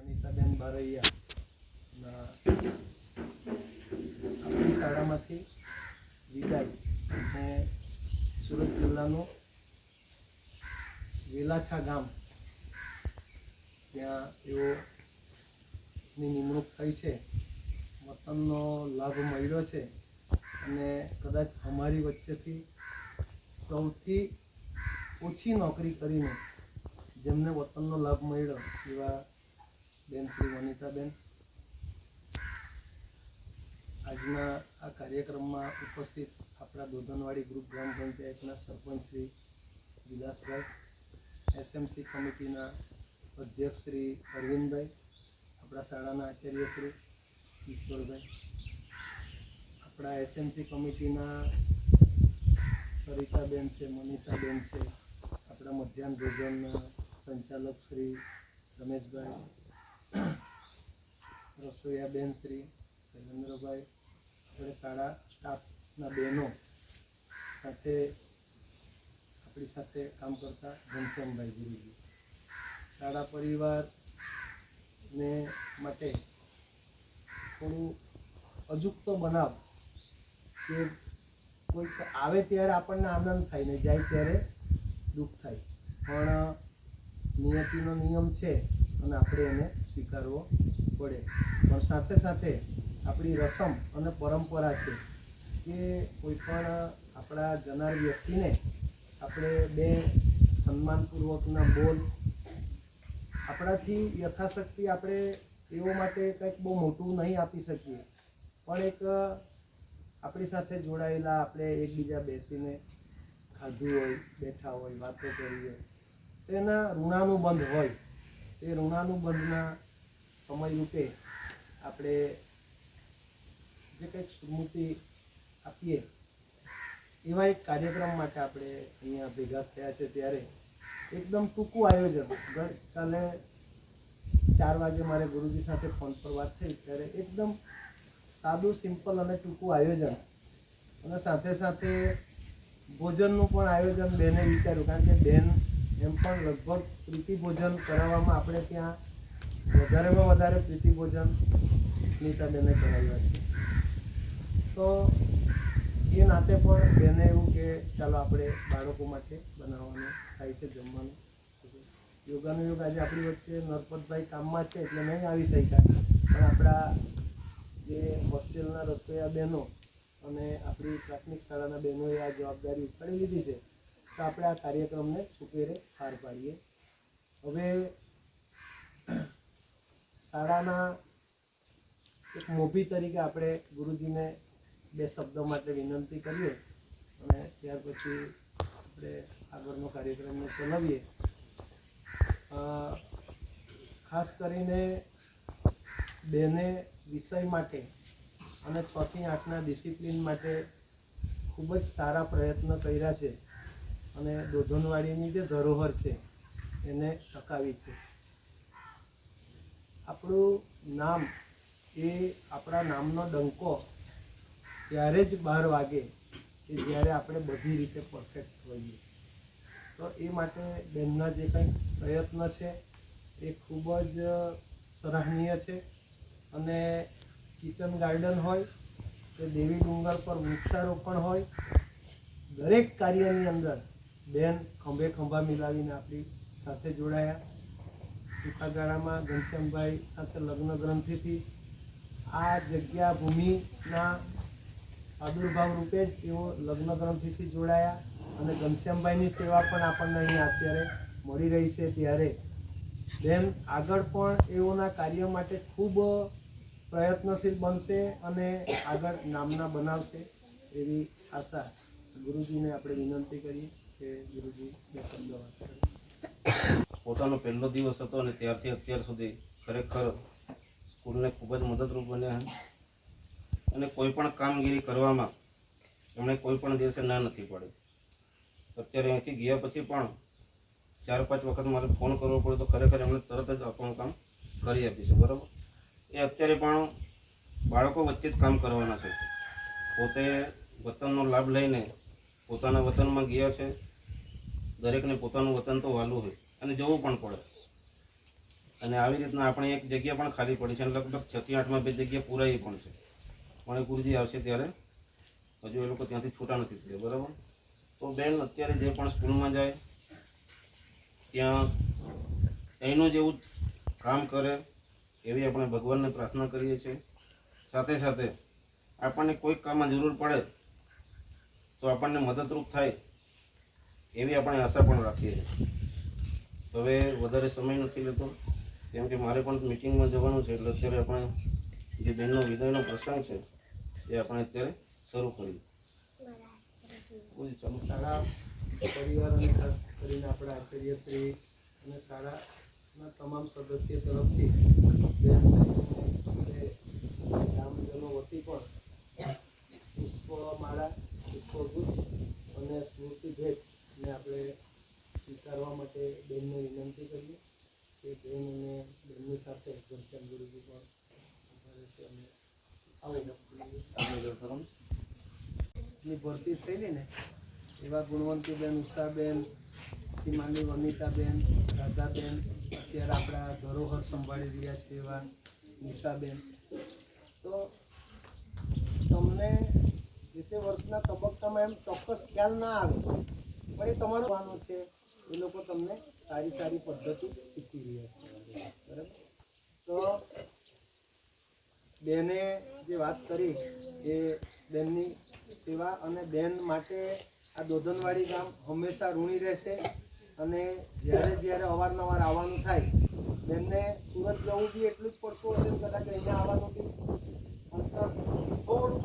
વનિતાબેન બારૈયા આપણી શાળામાંથી વિદાય. અને સુરત જિલ્લાનું વેલાછા ગામ. ત્યાં એઓ ની નિમણૂક થઈ છે. વતનનો લાભ મળ્યો છે. અને કદાચ અમારી વચ્ચેથી સૌથી ઓછી નોકરી કરીને જેમને વતનનો લાભ મળ્યો એવા બેન, શ્રી વનિતાબેન. આજના આ કાર્યક્રમમાં ઉપસ્થિત આપણા દોધનવાડી ગ્રુપ ગ્રામ પંચાયતના સરપંચ શ્રી વિલાસભાઈ, એસએમસી કમિટીના અધ્યક્ષ શ્રી અરવિંદભાઈ, આપણા શાળાના આચાર્ય શ્રી ઈશ્વરભાઈ. આપણા એસએમસી કમિટીના સરિતાબેન છે, મનીષાબેન છે, આપણા મધ્યાહન ભોજનના સંચાલક શ્રી રમેશભાઈ રસોઈયાબેન શ્રી શૈલેન્દ્રભાઈ આપણે શાળા સ્ટાફના બહેનો સાથે આપણી સાથે કામ કરતા ઘનશ્યામભાઈ ગુરુજી. શાળા પરિવારને માટે થોડું અજુકતો બનાવ કે કોઈક આવે ત્યારે આપણને આનંદ થાય ને જાય ત્યારે દુઃખ થાય. પણ નિયતિનો નિયમ છે અને આપણે એને સ્વીકારવો પડે. પણ સાથે સાથે આપણી રસમ અને પરંપરા છે કે કોઈ પણ આપણા જનાર વ્યક્તિને આપણે બે સન્માનપૂર્વકના બોલ, આપણાથી યથાશક્તિ આપણે એવો માટે કંઈક બહુ મોટું નહીં આપી શકીએ. પણ એક આપણી સાથે જોડાયેલા આપણે એકબીજા બેસીને ખાધું હોય, બેઠા હોય, વાતો કરી હોય તેના ઋણાનુબંધ હોય. તે ઋણાનુબંધના સમય રૂપે આપણે જે કંઈક સ્મૃતિ આપીએ, એવા એક કાર્યક્રમ માટે આપણે અહીંયા ભેગા થયા છે ત્યારે એકદમ ટૂંકું આયોજન. ગઈકાલે ચાર વાગે મારે ગુરુજી સાથે ફોન પર વાત થઈ ત્યારે એકદમ સાદું, સિમ્પલ અને ટૂંકું આયોજન. અને સાથે સાથે ભોજનનું પણ આયોજન બેને વિચાર્યું, કારણ કે બેન એમ પણ લગભગ પ્રીતિ ભોજન કરાવવામાં આપણે ત્યાં વધારેમાં વધારે પ્રીતિ ભોજન નીતાબેને કરાવ્યા છે. તો એ નાતે પણ બેને એવું કે ચાલો આપણે બાળકો માટે બનાવવાનું થાય છે જમવાનું. યોગાનું યોગ આજે આપણી વચ્ચે નરપતભાઈ કામમાં છે એટલે નહીં આવી શક્યા. પણ આપણા જે હોસ્ટેલના રસોઈયા બહેનો અને આપણી પ્રાથમિક શાળાના બહેનોએ આ જવાબદારી ઉપાડી લીધી છે. તો આપણે આ કાર્યક્રમને સુપેરે પાર પાડીએ. હવે શાળાના એક મોભી તરીકે આપણે ગુરુજીને બે શબ્દો માટે વિનંતી કરીએ અને ત્યાર પછી આપણે આગળનો કાર્યક્રમને ચલાવીએ. ખાસ કરીને બેને વિષય માટે અને છથી આઠના ડિસિપ્લિન માટે ખૂબ જ સારા પ્રયત્ન કર્યા છે. અને દોધનવાડીની જે ધરોહર છે, એને ટકાવી છે. આપણું નામ એ આપણા નામનો ડંકો ત્યારે જ બહાર વાગે કે જ્યારે આપણે બધી રીતે પરફેક્ટ હોઈએ. તો એ માટે બેનના જે કંઈક પ્રયત્ન છે, એ ખૂબ જ સરાહનીય છે. અને કિચન ગાર્ડન હોય, કે દેવી ડુંગર પર વૃક્ષારોપણ હોય, દરેક કાર્યની અંદર બેન, ખંભે ખંભા મિલાવીને આપણી સાથે જોડાયા. ટૂંકા ગાળામાં ઘનશ્યામભાઈ સાથે લગ્ન ગ્રંથિથી આ જગ્યા ભૂમિના આદુર્ભાવ રૂપે જ તેઓ લગ્ન ગ્રંથિથી જોડાયા અને ઘનશ્યામભાઈની સેવા પણ આપણને અહીંયા અત્યારે મળી રહી છે ત્યારે. બેન, આગળ પણ એઓના કાર્ય માટે ખૂબ પ્રયત્નશીલ બનશે અને આગળ નામના બનાવશે એવી આશા ગુરુજીને આપણે વિનંતી કરીએ. પોતાનો પહેલો દિવસ હતો અને ત્યારથી અત્યાર સુધી ખરેખર સ્કૂલને ખૂબ જ મદદરૂપ બન્યા અને કોઈ પણ કામગીરી કરવામાં એમણે કોઈ પણ દિવસે ના નથી પાડી. અત્યારે અહીંથી ગયા પછી પણ ચાર પાંચ વખત મારે ફોન કરવો પડ્યો તો ખરેખર એમણે તરત જ આપણું કામ કરી આપીશું બરાબર? એ અત્યારે પણ બાળકો વચ્ચે જ કામ કરવાના છે. પોતે વતનનો લાભ લઈને પોતાના વતનમાં ગયા છે. દરેકને પોતાનું વતન તો વાલું હોય અને જવું પણ પડે. અને આવી રીતના આપણે એક જગ્યા પણ ખાલી પડી છે અને લગભગ છ થી આઠમાં બે જગ્યા પૂરાઈ પણ છે. પણ ગુરુજી આવશે ત્યારે હજુ એ લોકો ત્યાંથી છૂટા નથી થયા, બરાબર? તો બેન અત્યારે જે પણ સ્કૂલમાં જાય, ત્યાં એનું જેવું કામ કરે એવી આપણે ભગવાનને પ્રાર્થના કરીએ છીએ. સાથે સાથે આપણને કોઈક કામમાં જરૂર પડે તો આપણને મદદરૂપ થાય એવી આપણે આશા પણ રાખીએ છીએ. હવે વધારે સમય નથી લેતો, કેમ કે મારે પણ મિટિંગમાં જવાનું છે, એટલે અત્યારે આપણે જે બહેનનો વિદાયનો પ્રસંગ છે, એ આપણે અત્યારે શરૂ કરીએ. શાળા પરિવાર અને ખાસ કરીને આપણા આચાર્યશ્રી અને શાળાના તમામ સદસ્ય તરફથી બેનશ્રીને અને ગ્રામજનો વતી પણ પુષ્પમાળા પુષ્પગુચ્છ અને સ્મૃતિ ભેટને આપણે સ્વીકારવા માટે બેનને વિનંતી કરીએ કે બેન અને બેનની સાથે ઘનશ્યામ ગુરુજી પણ ઊભા રહેશે અને આવો વસ્તુ ની ભરતી થયેલી ને એવા ગુણવંતીબેન, ઉષાબેનથી માંડી વનિતાબેન, રાધાબેન, અત્યારે આપણા ધરોહર સંભાળી રહ્યા છે એવા નિશાબેન. તો તમને જે તે વર્ષના તબક્કામાં એમ ચોક્કસ ખ્યાલ ના આવે, પણ એ તમારું વાનો છે, એ લોકો તમને સારી સારી પદ્ધતિ શીખી રહ્યા છે. બરાબર? તો બેને જે વાત કરી, એ બેનની સેવા અને બેન માટે આ દોધનવાડી ગામ હંમેશા ઋણી રહેશે અને જ્યારે જ્યારે અવારનવાર આવવાનું થાય, તેમને સુરત જવું બી એટલું જ પડતું હશે કદાચ અહીંયા આવવાનું બી. અંતર થોડુંક